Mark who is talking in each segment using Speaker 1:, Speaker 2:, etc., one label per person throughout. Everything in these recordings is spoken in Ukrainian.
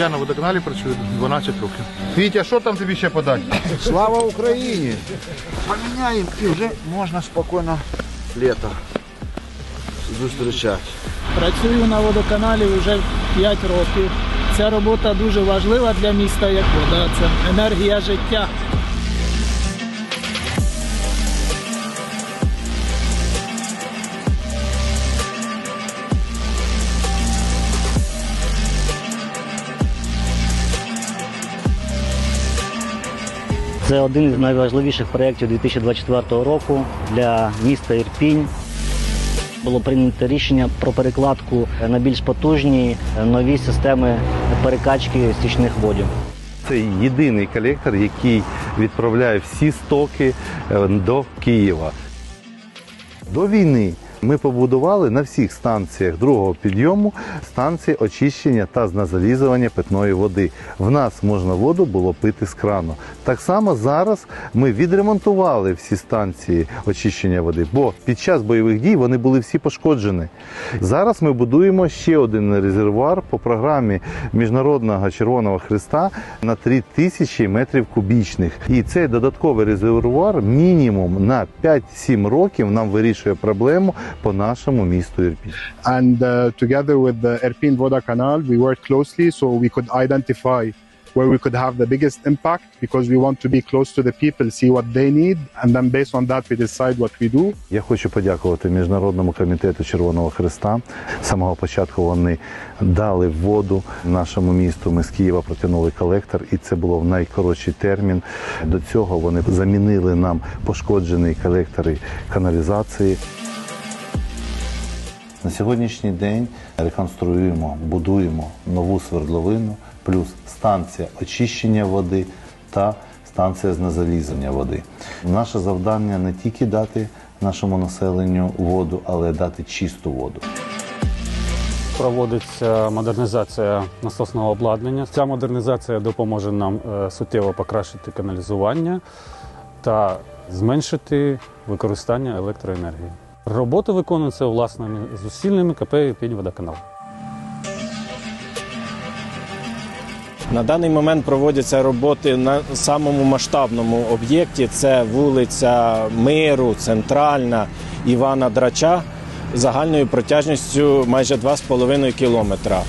Speaker 1: Я на водоканалі працюю 12 років.
Speaker 2: Вітя, що там тобі ще подати?
Speaker 3: Слава Україні! Поміняємо і вже можна спокійно літо зустрічати.
Speaker 4: Працюю на водоканалі вже 5 років. Ця робота дуже важлива для міста як вода. Це енергія життя.
Speaker 5: Це один із найважливіших проєктів 2024 року для міста Ірпінь. Було прийнято рішення про перекладку на більш потужні нові системи перекачки стічних водів.
Speaker 6: Це єдиний колектор, який відправляє всі стоки е, до Києва. До війни ми побудували на всіх станціях другого підйому станції очищення та знезалізування питної води. В нас можна воду було пити з крану. Так само зараз ми відремонтували всі станції очищення води, бо під час бойових дій вони були всі пошкоджені. Зараз ми будуємо ще один резервуар по програмі Міжнародного Червоного Христа на 3000 метрів кубічних. І цей додатковий резервуар мінімум на 5-7 років нам вирішує проблему по нашому місту Ірпінь.
Speaker 7: and uh, together with the Erpin Voda Canal, we worked closely so we could identify where we could have the biggest impact because we want to be close to the people, see what they need, and then based on that we decide what we do.
Speaker 6: Я хочу подякувати Міжнародному комітету Червоного Христа. З самого початку вони дали воду нашому місту. Ми з Києва протягнули колектор, і це було в найкоротший термін. До цього вони замінили нам пошкоджені колектори каналізації. На сьогоднішній день реконструюємо, будуємо нову свердловину, плюс станція очищення води та станція знезалізання води. Наше завдання не тільки дати нашому населенню воду, але дати чисту воду.
Speaker 8: Проводиться модернізація насосного обладнання. Ця модернізація допоможе нам е, суттєво покращити каналізування та зменшити використання електроенергії. Роботи виконуються власними зусиллями КП «Пінь-Водоканал».
Speaker 9: На даний момент проводяться роботи на самому масштабному об'єкті. Це вулиця Миру, Центральна, Івана Драча загальною протяжністю майже 2,5 кілометра.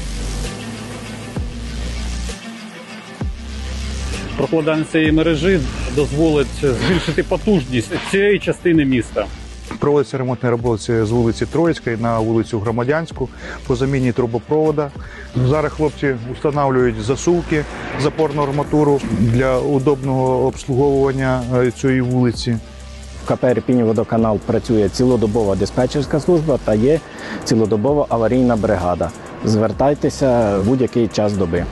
Speaker 8: Прокладання цієї мережі дозволить збільшити потужність цієї частини міста.
Speaker 1: Проводяться ремонтні роботи з вулиці Троїцької на вулицю Громадянську по заміні трубопровода. Зараз хлопці встановлюють засувки, запорну арматуру для удобного обслуговування е, цієї вулиці.
Speaker 9: В КП «Ірпінь водоканал працює цілодобова диспетчерська служба та є цілодобова аварійна бригада. Звертайтеся в будь-який час доби.